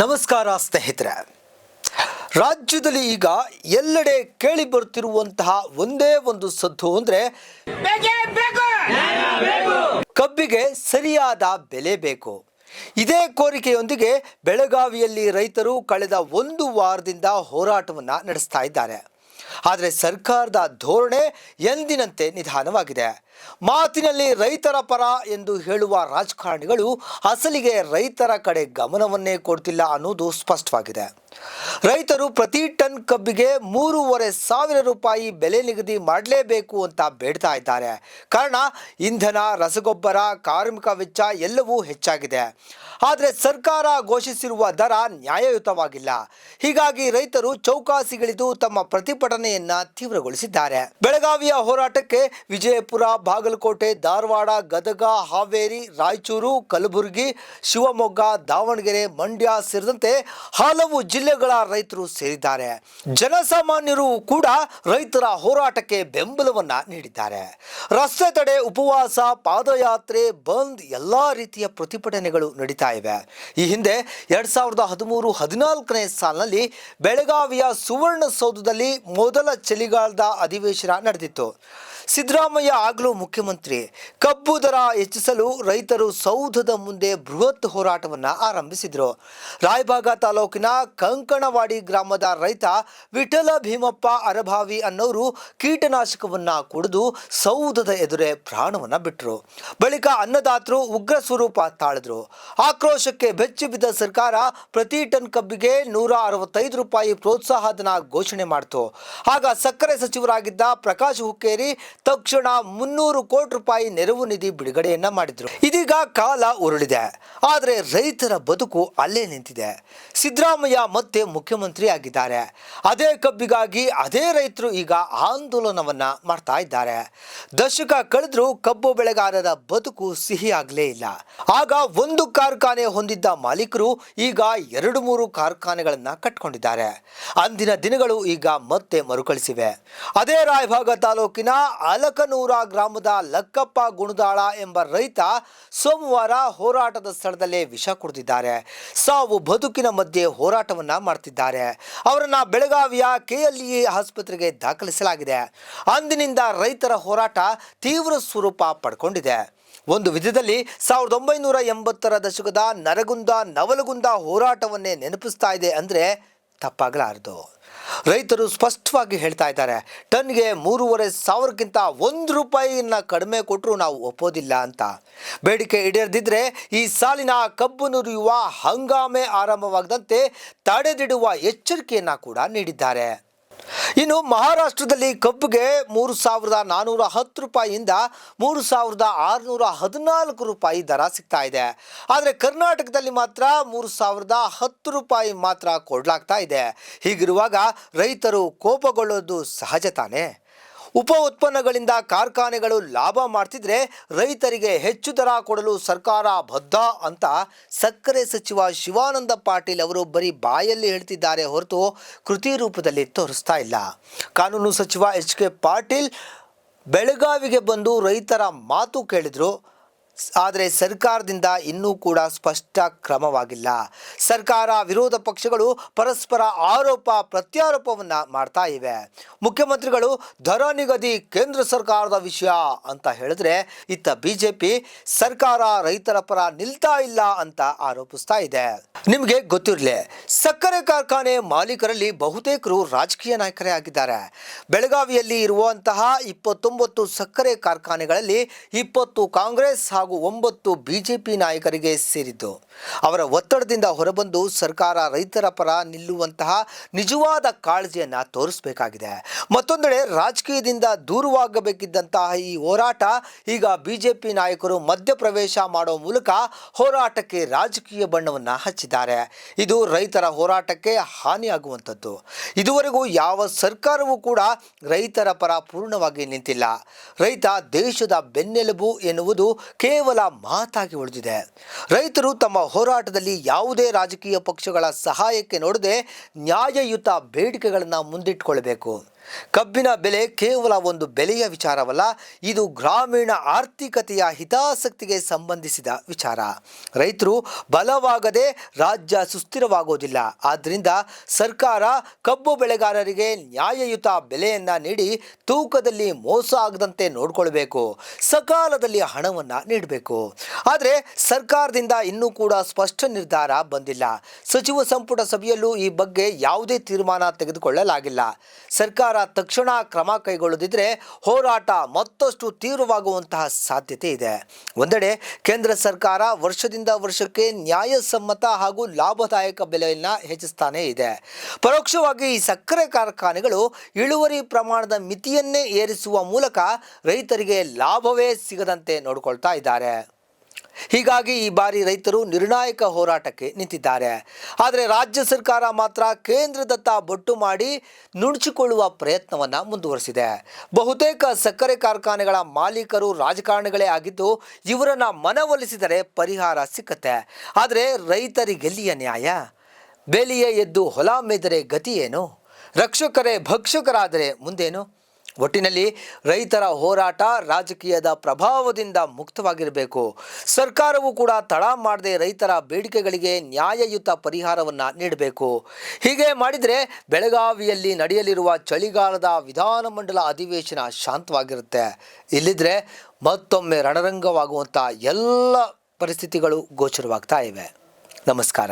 ನಮಸ್ಕಾರ ಸ್ನೇಹಿತರೆ. ರಾಜ್ಯದಲ್ಲಿ ಈಗ ಎಲ್ಲೆಡೆ ಕೇಳಿ ಬರುತ್ತಿರುವಂತಹ ಒಂದೇ ಒಂದು ಸದ್ದು ಅಂದ್ರೆ ಕಬ್ಬಿಗೆ ಸರಿಯಾದ ಬೆಲೆ ಬೇಕು. ಇದೇ ಕೋರಿಕೆಯೊಂದಿಗೆ ಬೆಳಗಾವಿಯಲ್ಲಿ ರೈತರು ಕಳೆದ ಒಂದು ವಾರದಿಂದ ಹೋರಾಟವನ್ನು ನಡೆಸ್ತಾ ಇದ್ದಾರೆ. ಆದರೆ ಸರ್ಕಾರದ ಧೋರಣೆ ಎಂದಿನಂತೆ ನಿಧಾನವಾಗಿದೆ. ಮಾತಿನಲ್ಲಿ ರೈತರ ಪರ ಎಂದು ಹೇಳುವ ರಾಜಕಾರಣಿಗಳು ಅಸಲಿಗೆ ರೈತರ ಕಡೆ ಗಮನವನ್ನೇ ಕೊಡ್ತಿಲ್ಲ ಅನ್ನೋದು ಸ್ಪಷ್ಟವಾಗಿದೆ. ರೈತರು ಪ್ರತಿ ಟನ್ ಕಬ್ಬಿಗೆ ಮೂರುವರೆ ಸಾವಿರ ರೂಪಾಯಿ ಬೆಲೆ ನಿಗದಿ ಮಾಡಲೇಬೇಕು ಅಂತ ಬೇಡ್ತಾ ಇದ್ದಾರೆ. ಕಾರಣ, ಇಂಧನ, ರಸಗೊಬ್ಬರ, ಕಾರ್ಮಿಕ ವೆಚ್ಚ ಎಲ್ಲವೂ ಹೆಚ್ಚಾಗಿದೆ. ಆದರೆ ಸರ್ಕಾರ ಘೋಷಿಸಿರುವ ದರ ನ್ಯಾಯಯುತವಾಗಿಲ್ಲ. ಹೀಗಾಗಿ ರೈತರು ಚೌಕಾಸಿಗಿಳಿದು ತಮ್ಮ ಪ್ರತಿಭಟನೆಯನ್ನ ತೀವ್ರಗೊಳಿಸಿದ್ದಾರೆ. ಬೆಳಗಾವಿಯ ಹೋರಾಟಕ್ಕೆ ವಿಜಯಪುರ, ಬಾಗಲಕೋಟೆ, ಧಾರವಾಡ, ಗದಗ, ಹಾವೇರಿ, ರಾಯಚೂರು, ಕಲಬುರಗಿ, ಶಿವಮೊಗ್ಗ, ದಾವಣಗೆರೆ, ಮಂಡ್ಯ ಸೇರಿದಂತೆ ಹಲವು ಜಿಲ್ಲೆಗಳ ರೈತರು ಸೇರಿದ್ದಾರೆ. ಜನಸಾಮಾನ್ಯರು ಕೂಡ ರೈತರ ಹೋರಾಟಕ್ಕೆ ಬೆಂಬಲವನ್ನ ನೀಡಿದ್ದಾರೆ. ರಸ್ತೆ ತಡೆ, ಉಪವಾಸ, ಪಾದಯಾತ್ರೆ, ಬಂದ್ ಎಲ್ಲಾ ರೀತಿಯ ಪ್ರತಿಭಟನೆಗಳು ನಡೀತಾ ಇವೆ. ಈ ಹಿಂದೆ ಎರಡ್ ಸಾವಿರದ ಹದಿಮೂರು ಹದಿನಾಲ್ಕನೇ ಸಾಲಿನಲ್ಲಿ ಬೆಳಗಾವಿಯ ಸುವರ್ಣಸೌಧದಲ್ಲಿ ಮೊದಲ ಚಳಿಗಾಲದ ಅಧಿವೇಶನ ನಡೆದಿತ್ತು. ಸಿದ್ದರಾಮಯ್ಯ ಆಗಲೂ ಮುಖ್ಯಮಂತ್ರಿ. ಕಬ್ಬು ದರ ಹೆಚ್ಚಿಸಲು ರೈತರು ಸೌಧದ ಮುಂದೆ ಬೃಹತ್ ಹೋರಾಟವನ್ನು ಆರಂಭಿಸಿದರು. ರಾಯಭಾಗ ತಾಲೂಕಿನ ಕಂಕಣವಾಡಿ ಗ್ರಾಮದ ರೈತ ವಿಠಲ ಭೀಮಪ್ಪ ಅರಭಾವಿ ಅನ್ನೋರು ಕೀಟನಾಶಕವನ್ನ ಕುಡಿದು ಸೌಧದ ಎದುರೇ ಪ್ರಾಣವನ್ನು ಬಿಟ್ಟರು ಬಳಿಕ ಅನ್ನದಾತರು ಉಗ್ರ ಸ್ವರೂಪ ತಾಳಿದ್ರು. ಆಕ್ರೋಶಕ್ಕೆ ಬೆಚ್ಚಿ ಬಿದ್ದ ಸರ್ಕಾರ ಪ್ರತಿ ಟನ್ ಕಬ್ಬಿಗೆ ನೂರ ಅರವತ್ತೈದು ರೂಪಾಯಿ ಪ್ರೋತ್ಸಾಹಧನ ಘೋಷಣೆ ಮಾಡಿತು. ಆಗ ಸಕ್ಕರೆ ಸಚಿವರಾಗಿದ್ದ ಪ್ರಕಾಶ್ ಹುಕ್ಕೇರಿ ತಕ್ಷಣ ಮುನ್ನೂರು ಕೋಟಿ ರೂಪಾಯಿ ನೆರವು ನಿಧಿ ಬಿಡುಗಡೆಯನ್ನ ಮಾಡಿದ್ರು. ಇದೀಗ ಕಾಲ ಉರುಳಿದೆ. ಆದರೆ ರೈತರ ಬದುಕು ಅಲ್ಲೇ ನಿಂತಿದೆ. ಸಿದ್ದರಾಮಯ್ಯ ಮತ್ತೆ ಮುಖ್ಯಮಂತ್ರಿ ಆಗಿದ್ದಾರೆ. ಅದೇ ಕಬ್ಬಿಗಾಗಿ ಅದೇ ರೈತರು ಈಗ ಆಂದೋಲನವನ್ನ ಮಾಡ್ತಾ ಇದ್ದಾರೆ. ದಶಕ ಕಳೆದ್ರೂ ಕಬ್ಬು ಬೆಳೆಗಾರರ ಬದುಕು ಸಿಹಿಯಾಗಲೇ ಇಲ್ಲ. ಆಗ ಒಂದು ಕಾರ್ಖಾನೆ ಹೊಂದಿದ್ದ ಮಾಲೀಕರು ಈಗ ಎರಡು ಮೂರು ಕಾರ್ಖಾನೆಗಳನ್ನ ಕಟ್ಕೊಂಡಿದ್ದಾರೆ. ಅಂದಿನ ದಿನಗಳು ಈಗ ಮತ್ತೆ ಮರುಕಳಿಸಿವೆ. ಅದೇ ರಾಯಭಾಗ ತಾಲೂಕಿನ ಅಲಕನೂರ ಗ್ರಾಮದ ಲಕ್ಕಪ್ಪ ಗುಣದಾಳ ಎಂಬ ರೈತ ಸೋಮವಾರ ಹೋರಾಟದ ಸ್ಥಳದಲ್ಲೇ ವಿಷ ಕುಡಿದಿದ್ದಾರೆ. ಸಾವು ಬದುಕಿನ ಮಧ್ಯೆ ಹೋರಾಟವನ್ನ ಮಾಡ್ತಿದ್ದಾರೆ. ಅವರನ್ನ ಬೆಳಗಾವಿಯ ಕೆಎಲ್ಇ ಆಸ್ಪತ್ರೆಗೆ ದಾಖಲಿಸಲಾಗಿದೆ. ಅಂದಿನಿಂದ ರೈತರ ಹೋರಾಟ ತೀವ್ರ ಸ್ವರೂಪ ಪಡ್ಕೊಂಡಿದೆ. ಒಂದು ವಿಧದಲ್ಲಿ ಸಾವಿರದ ಒಂಬೈನೂರ ಎಂಬತ್ತರ ದಶಕದ ನರಗುಂದ ನವಲಗುಂದ ಹೋರಾಟವನ್ನೇ ನೆನಪಿಸ್ತಾ ಇದೆ ಅಂದರೆ ತಪ್ಪಾಗಲಾರದು. ರೈತರು ಸ್ಪಷ್ಟವಾಗಿ ಹೇಳ್ತಾ ಇದ್ದಾರೆ, ಟನ್ಗೆ ಮೂರುವರೆ ಸಾವಿರಕ್ಕಿಂತ ಒಂದು ರೂಪಾಯಿಯನ್ನ ಕಡಿಮೆ ಕೊಟ್ಟರು ನಾವು ಒಪ್ಪೋದಿಲ್ಲ ಅಂತ. ಬೇಡಿಕೆ ಈಡೇರದಿದ್ದರೆ ಈ ಸಾಲಿನ ಕಬ್ಬು ನುರಿಯುವ ಹಂಗಾಮೆ ಆರಂಭವಾಗದಂತೆ ತಡೆದಿಡುವ ಎಚ್ಚರಿಕೆಯನ್ನ ಕೂಡ ನೀಡಿದ್ದಾರೆ. ಇನ್ನು ಮಹಾರಾಷ್ಟ್ರದಲ್ಲಿ ಕಬ್ಬಿಗೆ ಮೂರು ಸಾವಿರದ ನಾನ್ನೂರ ಹತ್ತು ರೂಪಾಯಿಯಿಂದ ಮೂರು ಸಾವಿರದ ಆರುನೂರ ಹದಿನಾಲ್ಕು ರೂಪಾಯಿ ದರ ಸಿಗ್ತಾ ಇದೆ. ಆದರೆ ಕರ್ನಾಟಕದಲ್ಲಿ ಮಾತ್ರ ಮೂರು ಸಾವಿರದ ಹತ್ತು ರೂಪಾಯಿ ಮಾತ್ರ ಕೊಡಲಾಗ್ತಾ ಇದೆ. ಹೀಗಿರುವಾಗ ರೈತರು ಕೋಪಗೊಳ್ಳೋದು ಸಹಜ ತಾನೇ? ಉಪ ಉತ್ಪನ್ನಗಳಿಂದ ಕಾರ್ಖಾನೆಗಳು ಲಾಭ ಮಾಡ್ತಿದ್ರೆ ರೈತರಿಗೆ ಹೆಚ್ಚು ದರ ಕೊಡಲು ಸರ್ಕಾರ ಬದ್ಧ ಅಂತ ಸಕ್ಕರೆ ಸಚಿವ ಶಿವಾನಂದ ಪಾಟೀಲ್ ಅವರು ಬರೀ ಬಾಯಲ್ಲಿ ಹೇಳ್ತಿದ್ದಾರೆ ಹೊರತು ಕೃತಿ ರೂಪದಲ್ಲಿ ತೋರಿಸ್ತಾ ಇಲ್ಲ. ಕಾನೂನು ಸಚಿವ ಎಚ್ ಕೆ ಪಾಟೀಲ್ ಬೆಳಗಾವಿಗೆ ಬಂದು ರೈತರ ಮಾತು ಕೇಳಿದ್ರು. ಆದರೆ ಸರ್ಕಾರದಿಂದ ಇನ್ನೂ ಕೂಡ ಸ್ಪಷ್ಟ ಕ್ರಮವಾಗಿಲ್ಲ. ಸರ್ಕಾರ, ವಿರೋಧ ಪಕ್ಷಗಳು ಪರಸ್ಪರ ಆರೋಪ, ಪ್ರತ್ಯಾರೋಪವನ್ನು ಮಾಡ್ತಾ ಇವೆ. ಮುಖ್ಯಮಂತ್ರಿಗಳು, ದರ ನಿಗದಿ ಕೇಂದ್ರ ಸರ್ಕಾರದ ವಿಷಯ ಅಂತ ಹೇಳಿದ್ರೆ ಇತ್ತ ಬಿಜೆಪಿ ಸರ್ಕಾರ ರೈತರ ಪರ ನಿಲ್ತಾ ಇಲ್ಲ ಅಂತ ಆರೋಪಿಸ್ತಾ ಇದೆ. ನಿಮಗೆ ಗೊತ್ತಿರಲಿ, ಸಕ್ಕರೆ ಕಾರ್ಖಾನೆ ಮಾಲೀಕರಲ್ಲಿ ಬಹುತೇಕರು ರಾಜಕೀಯ ನಾಯಕರೇ ಆಗಿದ್ದಾರೆ. ಬೆಳಗಾವಿಯಲ್ಲಿ ಇರುವಂತಹ ಇಪ್ಪತ್ತೊಂಬತ್ತು ಸಕ್ಕರೆ ಕಾರ್ಖಾನೆಗಳಲ್ಲಿ ಇಪ್ಪತ್ತು ಕಾಂಗ್ರೆಸ್ ಒಂಬತ್ತು ಬಿಜೆಪಿ ನಾಯಕರಿಗೆ ಸೇರಿದ್ದು. ಅವರ ಒತ್ತಡದಿಂದ ಹೊರಬಂದು ಸರ್ಕಾರ ರೈತರ ಪರ ನಿಲ್ಲುವಂತಹ ನಿಜವಾದ ಕಾಳಜಿಯನ್ನು ತೋರಿಸಬೇಕಾಗಿದೆ. ಮತ್ತೊಂದೆಡೆ ರಾಜಕೀಯದಿಂದ ದೂರವಾಗಬೇಕಿದ್ದಂತಹ ಈ ಹೋರಾಟ ಈಗ ಬಿಜೆಪಿ ನಾಯಕರು ಮಧ್ಯಪ್ರವೇಶ ಮಾಡೋ ಮೂಲಕ ಹೋರಾಟಕ್ಕೆ ರಾಜಕೀಯ ಬಣ್ಣವನ್ನ ಹಚ್ಚಿದ್ದಾರೆ. ಇದು ರೈತರ ಹೋರಾಟಕ್ಕೆ ಹಾನಿಯಾಗುವಂಥದ್ದು. ಇದುವರೆಗೂ ಯಾವ ಸರ್ಕಾರವೂ ಕೂಡ ರೈತರ ಪರ ಪೂರ್ಣವಾಗಿ ನಿಂತಿಲ್ಲ. ರೈತ ದೇಶದ ಬೆನ್ನೆಲುಬು ಎನ್ನುವುದು ಕೇವಲ ಮಾತಾಗಿ ಉಳಿದಿದೆ. ರೈತರು ತಮ್ಮ ಹೋರಾಟದಲ್ಲಿ ಯಾವುದೇ ರಾಜಕೀಯ ಪಕ್ಷಗಳ ಸಹಾಯಕ್ಕೆ ನೋಡದೆ ನ್ಯಾಯಯುತ ಬೇಡಿಕೆಗಳನ್ನು ಮುಂದಿಟ್ಟುಕೊಳ್ಬೇಕು ಕಬ್ಬಿನ ಬೆಲೆ ಕೇವಲ ಒಂದು ಬೆಲೆಯ ವಿಚಾರವಲ್ಲ, ಇದು ಗ್ರಾಮೀಣ ಆರ್ಥಿಕತೆಯ ಹಿತಾಸಕ್ತಿಗೆ ಸಂಬಂಧಿಸಿದ ವಿಚಾರ. ರೈತರು ಬಲವಾಗದೆ ರಾಜ್ಯ ಸುಸ್ಥಿರವಾಗೋದಿಲ್ಲ. ಆದ್ದರಿಂದ ಸರ್ಕಾರ ಕಬ್ಬು ಬೆಳೆಗಾರರಿಗೆ ನ್ಯಾಯಯುತ ಬೆಲೆಯನ್ನು ನೀಡಿ ತೂಕದಲ್ಲಿ ಮೋಸ ಆಗದಂತೆ ನೋಡಿಕೊಳ್ಬೇಕು. ಸಕಾಲದಲ್ಲಿ ಹಣವನ್ನು ನೀಡಬೇಕು. ಆದರೆ ಸರ್ಕಾರದಿಂದ ಇನ್ನೂ ಕೂಡ ಸ್ಪಷ್ಟ ನಿರ್ಧಾರ ಬಂದಿಲ್ಲ. ಸಚಿವ ಸಂಪುಟ ಸಭೆಯಲ್ಲೂ ಈ ಬಗ್ಗೆ ಯಾವುದೇ ತೀರ್ಮಾನ ತೆಗೆದುಕೊಳ್ಳಲಾಗಿಲ್ಲ. ಸರ್ಕಾರ ತಕ್ಷಣ ಕ್ರಮ ಕೈಗೊಳ್ಳದಿದ್ದರೆ ಹೋರಾಟ ಮತ್ತಷ್ಟು ತೀವ್ರವಾಗುವಂತಹ ಸಾಧ್ಯತೆ ಇದೆ. ಒಂದೆಡೆ ಕೇಂದ್ರ ಸರ್ಕಾರ ವರ್ಷದಿಂದ ವರ್ಷಕ್ಕೆ ನ್ಯಾಯಸಮ್ಮತ ಹಾಗೂ ಲಾಭದಾಯಕ ಬೆಲೆಯನ್ನು ಹೆಚ್ಚಿಸ್ತಾನೇ ಇದೆ. ಪರೋಕ್ಷವಾಗಿ ಈ ಸಕ್ಕರೆ ಕಾರ್ಖಾನೆಗಳು ಇಳುವರಿ ಪ್ರಮಾಣದ ಮಿತಿಯನ್ನೇ ಏರಿಸುವ ಮೂಲಕ ರೈತರಿಗೆ ಲಾಭವೇ ಸಿಗದಂತೆ ನೋಡಿಕೊಳ್ತಾ ಇದ್ದಾರೆ. ಹೀಗಾಗಿ ಈ ಬಾರಿ ರೈತರು ನಿರ್ಣಾಯಕ ಹೋರಾಟಕ್ಕೆ ನಿಂತಿದ್ದಾರೆ. ಆದರೆ ರಾಜ್ಯ ಸರ್ಕಾರ ಮಾತ್ರ ಕೇಂದ್ರದತ್ತ ಬೊಟ್ಟು ಮಾಡಿ ನುಣುಚಿಕೊಳ್ಳುವ ಪ್ರಯತ್ನವನ್ನು ಮುಂದುವರೆಸಿದೆ. ಬಹುತೇಕ ಸಕ್ಕರೆ ಕಾರ್ಖಾನೆಗಳ ಮಾಲೀಕರು ರಾಜಕಾರಣಿಗಳೇ ಆಗಿದ್ದು, ಇವರನ್ನ ಮನವೊಲಿಸಿದರೆ ಪರಿಹಾರ ಸಿಕ್ಕತ್ತೆ. ಆದರೆ ರೈತರಿಗೆಲ್ಲಿಯ ನ್ಯಾಯ? ಬೇಲಿಯೇ ಎದ್ದು ಹೊಲ ಮೇದರೆ ಗತಿ ಏನು? ರಕ್ಷಕರೇ ಭಕ್ಷಕರಾದರೆ ಮುಂದೇನು? ಒಟ್ಟಿನಲ್ಲಿ ರೈತರ ಹೋರಾಟ ರಾಜಕೀಯದ ಪ್ರಭಾವದಿಂದ ಮುಕ್ತವಾಗಿರಬೇಕು. ಸರ್ಕಾರವು ಕೂಡ ತಡ ಮಾಡದೆ ರೈತರ ಬೇಡಿಕೆಗಳಿಗೆ ನ್ಯಾಯಯುತ ಪರಿಹಾರವನ್ನು ನೀಡಬೇಕು. ಹೀಗೆ ಮಾಡಿದರೆ ಬೆಳಗಾವಿಯಲ್ಲಿ ನಡೆಯಲಿರುವ ಚಳಿಗಾಲದ ವಿಧಾನಮಂಡಲ ಅಧಿವೇಶನ ಶಾಂತವಾಗಿರುತ್ತೆ. ಇಲ್ಲಿದ್ರೆ ಮತ್ತೊಮ್ಮೆ ರಣರಂಗವಾಗುವಂಥ ಎಲ್ಲ ಪರಿಸ್ಥಿತಿಗಳು ಗೋಚರವಾಗ್ತಾ ಇವೆ. ನಮಸ್ಕಾರ.